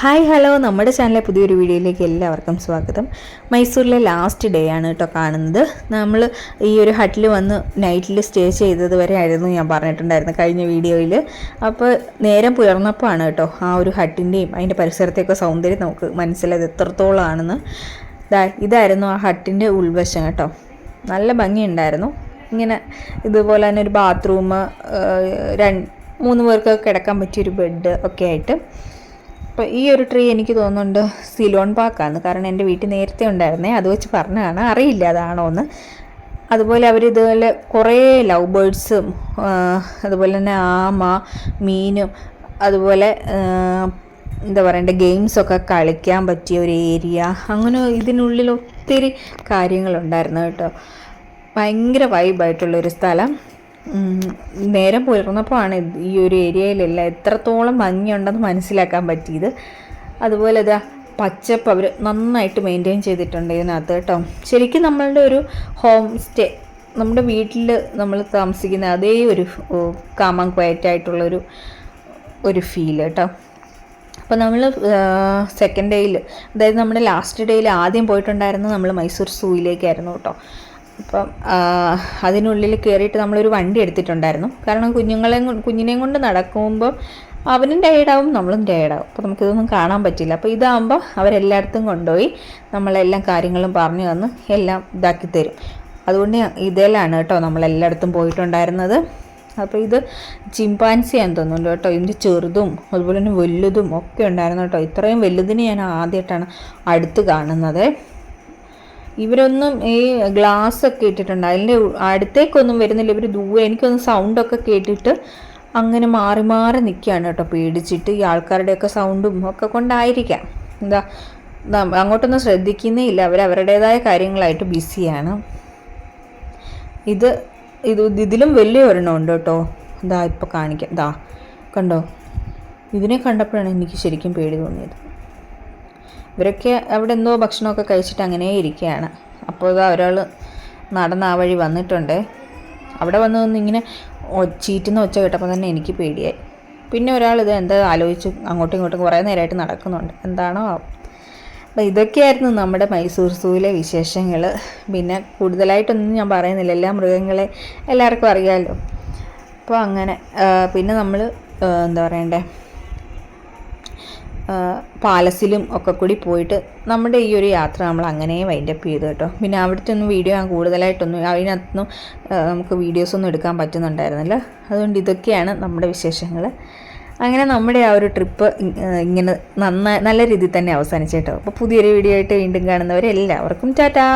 Hi hello. നമ്മുടെ ചാനലിലെ പുതിയൊരു വീഡിയോയിലേക്ക് എല്ലാവർക്കും സ്വാഗതം. മൈസൂരിലെ ലാസ്റ്റ് ഡേ ആണ് കേട്ടോ കാണുന്നത്. നമ്മൾ ഈ ഒരു ഹട്ടിൽ വന്ന് നൈറ്റിൽ സ്റ്റേ ചെയ്തത് വരെ ആയിരുന്നു ഞാൻ പറഞ്ഞിട്ടുണ്ടായിരുന്നു കഴിഞ്ഞ വീഡിയോയിൽ അപ്പോൾ നേരം പുലർന്നപ്പോഴാണ് കേട്ടോ ആ ഒരു ഹട്ടിന്റെയും അതിന്റെ പരിസരത്തെയൊക്കെ സൗന്ദര്യം നമുക്ക് മനസ്സിലായത് എത്രത്തോളം ആണെന്ന്. ദാ ഇതായിരുന്നു ആ ഹട്ടിന്റെ ഉൾവശം കേട്ടോ. നല്ല ഭംഗിയുണ്ടായിരുന്നു. ഇങ്ങനെ ഇതുപോലെ തന്നെ ഒരു ബാത്റൂം രണ്ട് മൂന്ന് പേർക്ക് കിടക്കാൻ പറ്റിയൊരു ബെഡ് ഒക്കെ ആയിട്ട്. അപ്പോൾ ഈ ഒരു ട്രീ എനിക്ക് തോന്നുന്നുണ്ട് സിലോൺ പാക്കാണ് കാരണം എന്റെ വീട്ടിൽ നേരത്തെ ഉണ്ടായിരുന്നേ. അത് വെച്ച് പറഞ്ഞതാണ്. അറിയില്ല അതാണോ എന്ന്. അതുപോലെ അവർ ഇതുപോലെ കുറേ ലവ് ബേർഡ്സും അതുപോലെ തന്നെ ആമ മീനും അതുപോലെ എന്താ പറയണ്ടേ ഗെയിംസൊക്കെ കളിക്കാൻ പറ്റിയ ഒരു ഏരിയ അങ്ങനെ ഇതിനുള്ളിൽ ഒത്തിരി കാര്യങ്ങളുണ്ടായിരുന്നു കേട്ടോ. ഭയങ്കര വൈബായിട്ടുള്ളൊരു സ്ഥലം. നേരം പുലർന്നപ്പോഴാണ് ഈ ഒരു ഏരിയയിലെല്ലാം എത്രത്തോളം ഭംഗിയുണ്ടെന്ന് മനസ്സിലാക്കാൻ പറ്റിയത്. അതുപോലെ ഇതാ പച്ചപ്പ് അവർ നന്നായിട്ട് മെയിന്റെയിൻ ചെയ്തിട്ടുണ്ട് ഇതിനകത്ത് കേട്ടോ. ശരിക്കും നമ്മളുടെ ഒരു ഹോം സ്റ്റേ നമ്മുടെ വീട്ടിൽ നമ്മൾ താമസിക്കുന്ന അതേ ഒരു കാമം ക്വയറ്റായിട്ടുള്ളൊരു ഒരു ഫീൽ കേട്ടോ. അപ്പോൾ നമ്മൾ സെക്കൻഡ് ഡേയിൽ അതായത് നമ്മുടെ ലാസ്റ്റ് ഡേയിൽ ആദ്യം പോയിട്ടുണ്ടായിരുന്നു നമ്മൾ മൈസൂർ സൂയിലേക്കായിരുന്നു കേട്ടോ. അപ്പം അതിനുള്ളിൽ കയറിയിട്ട് നമ്മളൊരു വണ്ടി എടുത്തിട്ടുണ്ടായിരുന്നു. കാരണം കുഞ്ഞുങ്ങളെ കുഞ്ഞിനെയും കൊണ്ട് നടക്കുമ്പോൾ അവനും ടയേർഡാവും നമ്മളും ടയേർഡാവും അപ്പോൾ നമുക്കിതൊന്നും കാണാൻ പറ്റില്ല. അപ്പോൾ ഇതാകുമ്പോൾ അവരെല്ലായിടത്തും കൊണ്ടുപോയി നമ്മളെല്ലാം കാര്യങ്ങളും പറഞ്ഞു തന്ന് എല്ലാം ഇതാക്കി തരും. അതുകൊണ്ട് ഇതിലാണ് കേട്ടോ നമ്മളെല്ലായിടത്തും പോയിട്ടുണ്ടായിരുന്നത്. അപ്പോൾ ഇത് ചിമ്പാൻസിയാന്ന് തോന്നുന്നുണ്ട് കേട്ടോ. ഇതിന്റെ ചെറുതും അതുപോലെ തന്നെ വലുതും ഒക്കെ ഉണ്ടായിരുന്നു കേട്ടോ. ഇത്രയും വലുതിനെ ഞാൻ ആദ്യമായിട്ടാണ് അടുത്ത് കാണുന്നത്. ഇവരൊന്നും ഈ ഗ്ലാസ് ഒക്കെ ഇട്ടിട്ടുണ്ട്. അതിന്റെ അടുത്തേക്കൊന്നും വരുന്നില്ല. ഇവർ ദൂരെ എനിക്കൊന്ന് സൗണ്ടൊക്കെ കേട്ടിട്ട് അങ്ങനെ മാറി മാറി നിൽക്കുകയാണ് കേട്ടോ. പേടിച്ചിട്ട് ഈ ആൾക്കാരുടെയൊക്കെ സൗണ്ടും ഒക്കെ കൊണ്ടായിരിക്കാം. എന്താ അങ്ങോട്ടൊന്നും ശ്രദ്ധിക്കുന്നേ ഇല്ല. അവർ അവരുടേതായ കാര്യങ്ങളായിട്ട് ബിസിയാണ്. ഇത് ഇത് ഇതിലും വലിയ ഒരെണ്ണം ഉണ്ട് കേട്ടോ. ഇതാ ഇപ്പോൾ കാണിക്കാം. ഇതാ കണ്ടോ? ഇതിനെ കണ്ടപ്പോഴാണ് എനിക്ക് ശരിക്കും പേടി തോന്നിയത്. ഇവരൊക്കെ അവിടെ എന്തോ ഭക്ഷണമൊക്കെ കഴിച്ചിട്ട് അങ്ങനെ ഇരിക്കുകയാണ്. അപ്പോൾ ഇതാ ഒരാൾ നടന്ന് ആ വഴി വന്നിട്ടുണ്ട്. അവിടെ വന്ന് നിന്ന് ഇങ്ങനെ ചീറ്റുന്ന ഒച്ച കേട്ടപ്പോൾ തന്നെ എനിക്ക് പേടിയായി. പിന്നെ ഒരാൾ ഇത് എന്താ ആലോചിച്ച് അങ്ങോട്ടും ഇങ്ങോട്ടും കുറേ നേരമായിട്ട് നടക്കുന്നുണ്ട്. എന്താണോ? അപ്പം അപ്പോൾ ഇതൊക്കെയായിരുന്നു നമ്മുടെ മൈസൂർ സൂവിലെ വിശേഷങ്ങൾ. പിന്നെ കൂടുതലായിട്ടൊന്നും ഞാൻ പറയുന്നില്ല. എല്ലാ മൃഗങ്ങളെ എല്ലാവർക്കും അറിയാമല്ലോ അപ്പോൾ അങ്ങനെ പിന്നെ നമ്മൾ എന്താ പറയണ്ടേ? പാലസിലും ഒക്കെ കൂടി പോയിട്ട് നമ്മുടെ ഈ ഒരു യാത്ര നമ്മൾ അങ്ങനെ വൈൻഡപ്പ് ചെയ്തു കേട്ടോ. പിന്നെ അവിടുത്തെ ഒന്നും വീഡിയോ ഞാൻ കൂടുതലായിട്ടൊന്നും അതിനകത്തൊന്നും നമുക്ക് വീഡിയോസൊന്നും എടുക്കാൻ പറ്റുന്നുണ്ടായിരുന്നില്ല. അതുകൊണ്ട് ഇതൊക്കെയാണ് നമ്മുടെ വിശേഷങ്ങൾ. അങ്ങനെ നമ്മുടെ ആ ഒരു ട്രിപ്പ് ഇങ്ങനെ നന്നായി നല്ല രീതിയിൽ തന്നെ അവസാനിച്ചു കേട്ടോ. അപ്പോൾ പുതിയൊരു വീഡിയോ ആയിട്ട് വീണ്ടും കാണുന്നവരെല്ലാവർക്കും ടാറ്റാ!